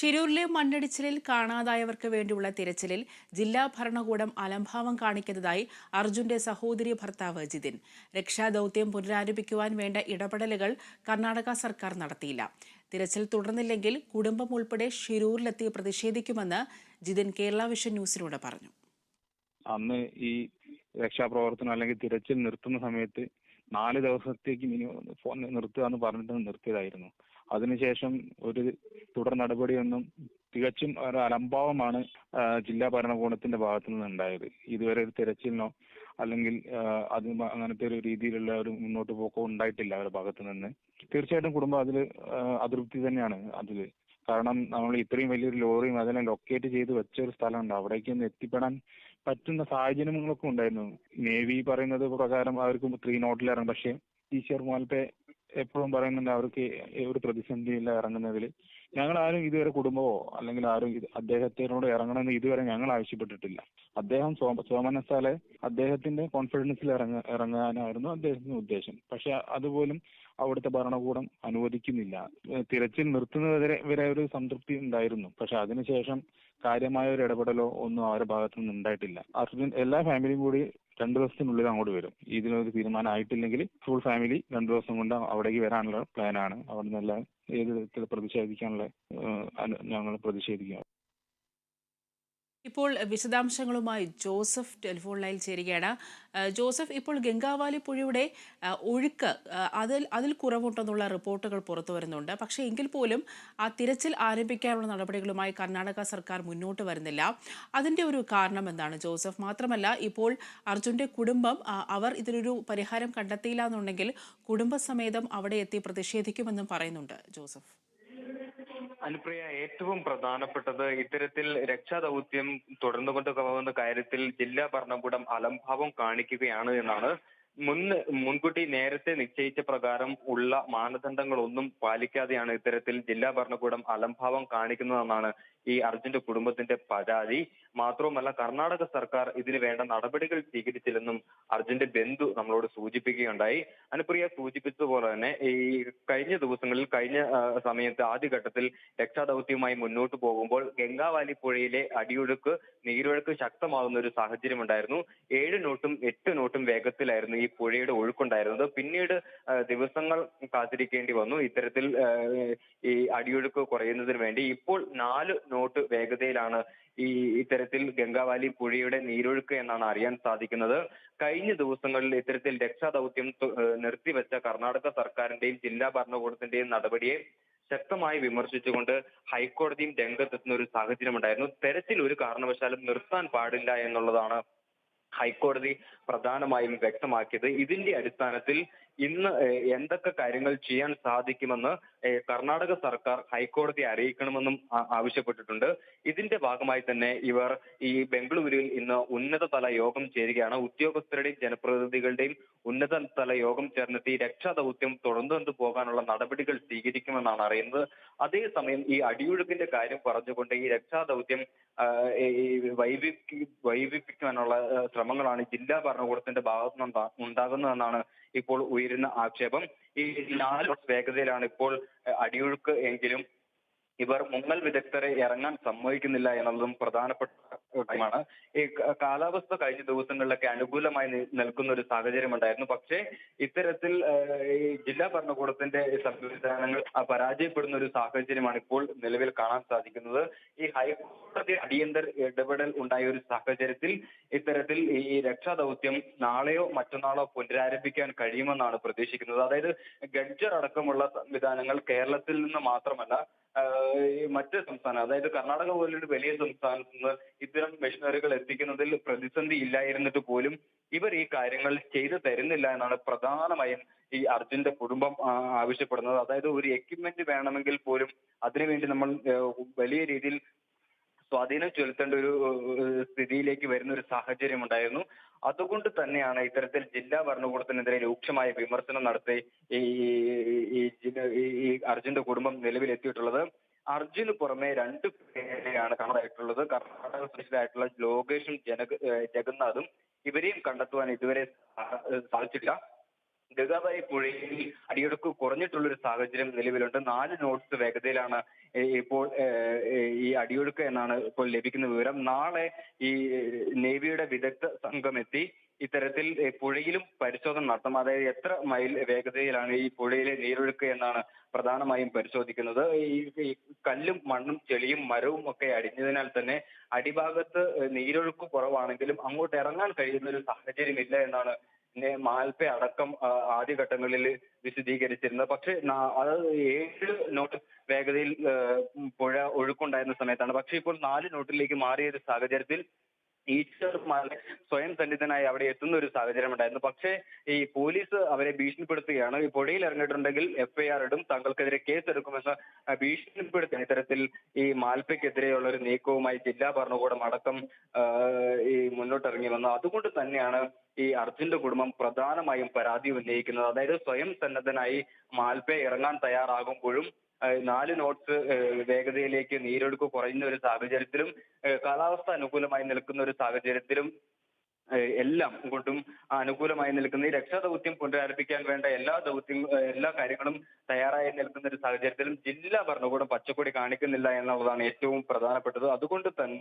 ഷിരൂരിലെ മണ്ണിടിച്ചിലിൽ കാണാതായവർക്ക് വേണ്ടിയുള്ള തിരച്ചിലിൽ ജില്ലാ ഭരണകൂടം അലംഭാവം കാണിക്കുന്നതായി അർജുന്റെ സഹോദരി ഭർത്താവ് ജിതിൻ. രക്ഷാദൌത്യം പുനരാരംഭിക്കുവാൻ വേണ്ട ഇടപെടലുകൾ കർണാടക സർക്കാർ നടത്തിയില്ല. തിരച്ചിൽ തുടർന്നില്ലെങ്കിൽ കുടുംബം ഉൾപ്പെടെ ഷിരൂരിലെത്തി പ്രതിഷേധിക്കുമെന്ന് ജിതിൻ കേരള വിഷൻ ന്യൂസിനോട് പറഞ്ഞു. അന്ന് ഈ രക്ഷാപ്രവർത്തനം അല്ലെങ്കിൽ തിരച്ചിൽ നിർത്തുന്ന സമയത്ത് നാല് ദിവസത്തേക്ക് നിർത്തുക എന്ന് പറഞ്ഞിട്ട് നിർത്തിയതായിരുന്നു. അതിനുശേഷം ഒരു തുടർ നടപടിയൊന്നും തികച്ചും ഒരു അലംഭാവമാണ് ജില്ലാ ഭരണകൂടത്തിന്റെ ഭാഗത്തു നിന്ന് ഉണ്ടായത് ഇതുവരെ ഒരു തിരച്ചിലിനോ അല്ലെങ്കിൽ അത് അങ്ങനത്തെ ഒരു രീതിയിലുള്ള ഒരു മുന്നോട്ട് പോക്കോ ഉണ്ടായിട്ടില്ല അവരുടെ ഭാഗത്തു നിന്ന്. തീർച്ചയായിട്ടും കുടുംബം അതിൽ അതൃപ്തി തന്നെയാണ് അതിൽ. കാരണം നമ്മൾ ഇത്രയും വലിയൊരു ലോറിയും അതെല്ലാം ലൊക്കേറ്റ് ചെയ്ത് വെച്ച ഒരു സ്ഥലമുണ്ട്. അവിടേക്ക് ഒന്ന് എത്തിപ്പെടാൻ പറ്റുന്ന സാഹചര്യങ്ങളൊക്കെ ഉണ്ടായിരുന്നു. നേവി പറയുന്നത് പ്രകാരം അവർക്ക് ത്രീ നോട്ടിൽ ഇറങ്ങും. പക്ഷേ ഈ മോൽപ്പെ എപ്പോഴും പറയുന്നുണ്ട് അവർക്ക് ഒരു പ്രതിസന്ധിയില്ല ഇറങ്ങുന്നതിൽ. ഞങ്ങൾ ആരും ഇതുവരെ കുടുംബമോ അല്ലെങ്കിൽ ആരും അദ്ദേഹത്തിനോട് ഇറങ്ങണമെന്ന് ഇതുവരെ ഞങ്ങൾ ആവശ്യപ്പെട്ടിട്ടില്ല. അദ്ദേഹം സോമ സോമനസാലെ അദ്ദേഹത്തിന്റെ കോൺഫിഡൻസിൽ ഇറങ്ങ ഇറങ്ങാനായിരുന്നു അദ്ദേഹത്തിന്റെ ഉദ്ദേശം. പക്ഷെ അതുപോലും അവിടുത്തെ ഭരണകൂടം അനുവദിക്കുന്നില്ല. തിരച്ചിൽ നിർത്തുന്നതുവരെ വരെ ഒരു സംതൃപ്തി ഉണ്ടായിരുന്നു. പക്ഷെ അതിനുശേഷം കാര്യമായ ഒരു ഇടപെടലോ ഒന്നും അവരുടെ ഭാഗത്തു നിന്ന് ഉണ്ടായിട്ടില്ല. അർജുൻ എല്ലാ ഫാമിലിയും കൂടി രണ്ടു ദിവസത്തിനുള്ളിൽ അങ്ങോട്ട് വരും. ഇതിനൊരു തീരുമാനം ആയിട്ടില്ലെങ്കിൽ ഫുൾ ഫാമിലി രണ്ടു ദിവസം കൊണ്ട് അവിടേക്ക് വരാനുള്ള പ്ലാനാണ് അവിടെ നിന്നെല്ലാം ഏത് വിധത്തിൽ പ്രതിഷേധിക്കാനുള്ള ഞങ്ങൾ പ്രതിഷേധിക്കുക ഇപ്പോൾ വിശദാംശങ്ങളുമായി ജോസഫ് ടെലിഫോൺ ലൈനിൽ ചേരുകയാണ്. ജോസഫ് ഇപ്പോൾ ഗംഗാവാലി പുഴയുടെ ഒഴുക്ക് അതിൽ അതിൽ കുറവുണ്ടെന്നുള്ള റിപ്പോർട്ടുകൾ പുറത്തു വരുന്നുണ്ട്. പക്ഷേ എങ്കിൽ പോലും ആ തിരച്ചിൽ ആരംഭിക്കാനുള്ള നടപടികളുമായി കർണാടക സർക്കാർ മുന്നോട്ട് വരുന്നില്ല. അതിന്റെ ഒരു കാരണം എന്താണ് ജോസഫ്? മാത്രമല്ല ഇപ്പോൾ അർജുന്റെ കുടുംബം അവർ ഇതിനൊരു പരിഹാരം കണ്ടെത്തിയില്ല എന്നുണ്ടെങ്കിൽ കുടുംബസമേതം അവിടെ എത്തി പ്രതിഷേധിക്കുമെന്നും പറയുന്നുണ്ട് ജോസഫ്. അനുപ്രിയ ഏറ്റവും പ്രധാനപ്പെട്ടത് ഇത്തരത്തിൽ രക്ഷാദൗത്യം തുടർന്നുകൊണ്ട് പോകുന്ന കാര്യത്തിൽ ജില്ലാ ഭരണകൂടം അലംഭാവം കാണിക്കുകയാണ് എന്നാണ്. മുൻ മുൻകൂട്ടി നേരത്തെ നിശ്ചയിച്ച പ്രകാരം ഉള്ള മാനദണ്ഡങ്ങളൊന്നും പാലിക്കാതെയാണ് ഇത്തരത്തിൽ ജില്ലാ ഭരണകൂടം അലംഭാവം കാണിക്കുന്നതെന്നാണ് ഈ അർജുന്റെ കുടുംബത്തിന്റെ പരാതി. മാത്രവുമല്ല കർണാടക സർക്കാർ ഇതിന് വേണ്ട നടപടികൾ സ്വീകരിച്ചില്ലെന്നും അർജുന്റെ ബന്ധു നമ്മളോട് സൂചിപ്പിക്കുകയുണ്ടായി. അനുപ്രിയ സൂചിപ്പിച്ചതുപോലെ തന്നെ ഈ കഴിഞ്ഞ ദിവസങ്ങളിൽ കഴിഞ്ഞ സമയത്ത് ആദ്യഘട്ടത്തിൽ രക്ഷാദൗത്യവുമായി മുന്നോട്ട് പോകുമ്പോൾ ഗംഗാവാലി പുഴയിലെ അടിയൊഴുക്ക് നീരൊഴുക്ക് ശക്തമാകുന്ന ഒരു സാഹചര്യം ഉണ്ടായിരുന്നു ഏഴ് നോട്ടും എട്ട് നോട്ടും വേഗത്തിലായിരുന്നു ഈ പുഴയുടെ ഒഴുക്കുണ്ടായിരുന്നത്. പിന്നീട് ദിവസങ്ങൾ കാത്തിരിക്കേണ്ടി വന്നു. ഇത്തരത്തിൽ ഈ അടിയൊഴുക്ക് കുറയുന്നതിന് വേണ്ടി ഇപ്പോൾ നാല് നോട്ട് വേഗതയിലാണ് ഈ ഇത്തരത്തിൽ ഗംഗാവാലി പുഴയുടെ നീരൊഴുക്ക് എന്നാണ് അറിയാൻ സാധിക്കുന്നത്. കഴിഞ്ഞ ദിവസങ്ങളിൽ ഇത്തരത്തിൽ രക്ഷാദൌത്യം നിർത്തിവെച്ച കർണാടക സർക്കാരിന്റെയും ജില്ലാ ഭരണകൂടത്തിന്റെയും നടപടിയെ ശക്തമായി വിമർശിച്ചുകൊണ്ട് ഹൈക്കോടതിയും രംഗത്തെത്തുന്ന ഒരു സാഹചര്യം ഉണ്ടായിരുന്നു തെരച്ചിൽ ഒരു കാരണവശാലും നിർത്താൻ പാടില്ല എന്നുള്ളതാണ് ഹൈക്കോടതി പ്രധാനമായും വ്യക്തമാക്കിയത്. ഇതിന്റെ അടിസ്ഥാനത്തിൽ ഇന്ന് എന്തൊക്കെ കാര്യങ്ങൾ ചെയ്യാൻ സാധിക്കുമെന്ന് കർണാടക സർക്കാർ ഹൈക്കോടതിയെ അറിയിക്കണമെന്നും ആവശ്യപ്പെട്ടിട്ടുണ്ട്. ഇതിന്റെ ഭാഗമായി തന്നെ ഇവർ ഈ ബംഗളൂരുവിൽ ഇന്ന് ഉന്നതതല യോഗം ചേരുകയാണ്. ഉദ്യോഗസ്ഥരുടെയും ജനപ്രതിനിധികളുടെയും ഉന്നതതല യോഗം ചേർന്നെത്തി രക്ഷാദൗത്യം തുടർന്നു പോകാനുള്ള നടപടികൾ സ്വീകരിക്കുമെന്നാണ് അറിയുന്നത്. അതേസമയം ഈ അടിയൊഴുക്കിന്റെ കാര്യം പറഞ്ഞുകൊണ്ട് ഈ രക്ഷാദൗത്യം ദൗത്യം ശ്രമങ്ങളാണ് ജില്ലാ ഭരണകൂടത്തിന്റെ ഭാഗത്തു നിന്നും ഉണ്ടാകുന്നതെന്നാണ് ഇപ്പോൾ ഉയരുന്ന ആക്ഷേപം. ഈ നാല് വേഗതയിലാണ് ഇപ്പോൾ അടിയൊഴുക്ക് എങ്കിലും ഇവർ മുങ്ങൽ വിദഗ്ധരെ ഇറങ്ങാൻ സമ്മതിക്കുന്നില്ല എന്നുള്ളതും പ്രധാനപ്പെട്ട കാര്യമാണ്. ഈ കാലാവസ്ഥ കഴിഞ്ഞ ദിവസങ്ങളിലൊക്കെ അനുകൂലമായി നിൽക്കുന്ന ഒരു സാഹചര്യം ഉണ്ടായിരുന്നു. പക്ഷേ ഇത്തരത്തിൽ ഈ ജില്ലാ ഭരണകൂടത്തിന്റെ സംവിധാനങ്ങൾ പരാജയപ്പെടുന്ന ഒരു സാഹചര്യമാണ് ഇപ്പോൾ നിലവിൽ കാണാൻ സാധിക്കുന്നത്. ഈ ഹൈക്കോടതി അടിയന്തര ഇടപെടൽ ഉണ്ടായ ഒരു സാഹചര്യത്തിൽ ഇത്തരത്തിൽ ഈ രക്ഷാദൗത്യം നാളെയോ മറ്റന്നാളോ പുനരാരംഭിക്കാൻ കഴിയുമെന്നാണ് പ്രതീക്ഷിക്കുന്നത്. അതായത് ഗഡ്ജർ അടക്കമുള്ള സംവിധാനങ്ങൾ കേരളത്തിൽ നിന്ന് മാത്രമല്ല മറ്റ് സംസ്ഥാനം അതായത് കർണാടക പോലൊരു വലിയ സംസ്ഥാനത്ത് നിന്ന് ഇത്തരം മെഷീനറികൾ എത്തിക്കുന്നതിൽ പ്രതിസന്ധി ഇല്ലായിരുന്നിട്ട് പോലും ഇവർ ഈ കാര്യങ്ങൾ ചെയ്തു തരുന്നില്ല എന്നാണ് പ്രധാനമായും ഈ അർജുന്റെ കുടുംബം ആവശ്യപ്പെടുന്നത്. അതായത് ഒരു എക്യുപ്മെന്റ് വേണമെങ്കിൽ പോലും അതിനുവേണ്ടി നമ്മൾ വലിയ രീതിയിൽ സ്വാധീനം ചെലുത്തേണ്ട ഒരു സ്ഥിതിയിലേക്ക് വരുന്ന ഒരു സാഹചര്യം ഉണ്ടായിരുന്നു അതുകൊണ്ട് തന്നെയാണ് ഇത്തരത്തിൽ ജില്ലാ ഭരണകൂടത്തിനെതിരെ രൂക്ഷമായ വിമർശനം നടത്തി ഈ അർജുന്റെ കുടുംബം നിലവിലെത്തിയിട്ടുള്ളത്. അർജുന് പുറമെ രണ്ട് പേരെയാണ് കാണാനായിട്ടുള്ളത്. കർണാടക സ്വദേശികളായിട്ടുള്ള ലോകേഷും ജനക ജഗന്നാഥും ഇവരെയും കണ്ടെത്തുവാൻ ഇതുവരെ സാധിച്ചിട്ടില്ല. ഗംഗാബായി പുഴയിൽ അടിയൊഴുക്ക് കുറഞ്ഞിട്ടുള്ള ഒരു സാഹചര്യം നിലവിലുണ്ട്. നാല് നോട്ട്സ് വേഗതയിലാണ് ഇപ്പോൾ ഈ അടിയൊഴുക്ക് എന്നാണ് ഇപ്പോൾ ലഭിക്കുന്ന വിവരം. നാളെ ഈ നേവിയുടെ വിദഗ്ധ സംഘം എത്തി. ഇത്തരത്തിൽ പുഴയിലും പരിശോധന നടത്തും. അതായത് എത്ര മൈൽ വേഗതയിലാണ് ഈ പുഴയിലെ നീരൊഴുക്ക് എന്നാണ് പ്രധാനമായും പരിശോധിക്കുന്നത്. ഈ കല്ലും മണ്ണും ചെളിയും മരവും ഒക്കെ അടിഞ്ഞതിനാൽ തന്നെ അടിഭാഗത്ത് നീരൊഴുക്ക് കുറവാണെങ്കിലും അങ്ങോട്ട് ഇറങ്ങാൻ കഴിയുന്ന ഒരു സാഹചര്യമില്ല എന്നാണ് മാൽപ്പ അടക്കം ആദ്യഘട്ടങ്ങളിൽ വിശദീകരിച്ചിരുന്നത്. പക്ഷെ അത് ഏഴ് നോട്ട് വേഗതയിൽ പുഴ ഒഴുക്കുണ്ടായിരുന്ന സമയത്താണ്. പക്ഷെ ഇപ്പോൾ നാല് നോട്ടിലേക്ക് മാറിയ ഒരു സാഹചര്യത്തിൽ ടീച്ചർമാർ സ്വയം സന്നിധനായി അവിടെ എത്തുന്ന ഒരു സാഹചര്യം ഉണ്ടായിരുന്നു. പക്ഷേ ഈ പോലീസ് അവരെ ഭീഷണിപ്പെടുത്തുകയാണ്. ഈ പുഴയിൽ ഇറങ്ങിയിട്ടുണ്ടെങ്കിൽ എഫ്ഐആർ ഇടും താങ്കൾക്കെതിരെ കേസ് എടുക്കുമെന്ന് ആ, ഭീഷണിപ്പെടുത്തുകയാണ് ഇത്തരത്തിൽ ഈ മാൽപ്പയ്ക്കെതിരെയുള്ള ഒരു നീക്കവുമായി ജില്ലാ ഭരണകൂടം അടക്കം ഈ മുന്നോട്ടിറങ്ങി വന്നു. അതുകൊണ്ട് തന്നെയാണ് ഈ അർജുന്റെ കുടുംബം പ്രധാനമായും പരാതി ഉന്നയിക്കുന്നത്. അതായത് സ്വയം സന്നദ്ധനായി മാൽപ്പെ ഇറങ്ങാൻ തയ്യാറാകുമ്പോഴും നാല് നോട്ട്സ് വേഗതയിലേക്ക് നീരൊഴുക്ക് കുറയുന്ന ഒരു സാഹചര്യത്തിലും കാലാവസ്ഥ അനുകൂലമായി നിൽക്കുന്ന ഒരു സാഹചര്യത്തിലും എല്ലാം കൊണ്ടും അനുകൂലമായി നിൽക്കുന്ന ഈ രക്ഷാദൗത്യം പുനരാരംഭിക്കാൻ വേണ്ട എല്ലാ ദൗത്യം എല്ലാ കാര്യങ്ങളും തയ്യാറായി നിൽക്കുന്ന ഒരു സാഹചര്യത്തിലും ജില്ലാ ഭരണകൂടം പച്ചക്കൊടി കാണിക്കുന്നില്ല എന്നുള്ളതാണ് ഏറ്റവും പ്രധാനപ്പെട്ടത്. അതുകൊണ്ട് തന്നെ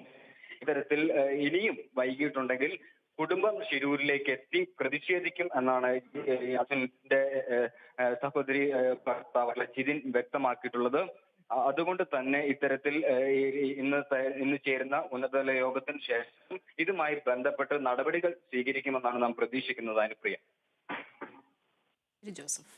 ഇത്തരത്തിൽ ഇനിയും വൈകിട്ടുണ്ടെങ്കിൽ കുടുംബം ശിരൂരിലേക്ക് എത്തി പ്രതിഷേധിക്കും എന്നാണ് അസിന്റെ സഹോദരി ഭർത്താവ് ലച്ചിദിൻ വ്യക്തമാക്കിയിട്ടുള്ളത്. അതുകൊണ്ട് തന്നെ ഇത്തരത്തിൽ ഇന്ന് ഇന്ന് ചേരുന്ന ഉന്നതതല യോഗത്തിന് ശേഷം ഇതുമായി ബന്ധപ്പെട്ട് നടപടികൾ സ്വീകരിക്കുമെന്നാണ് നാം പ്രതീക്ഷിക്കുന്നത്. അനുപ്രിയ. ജോസഫ്.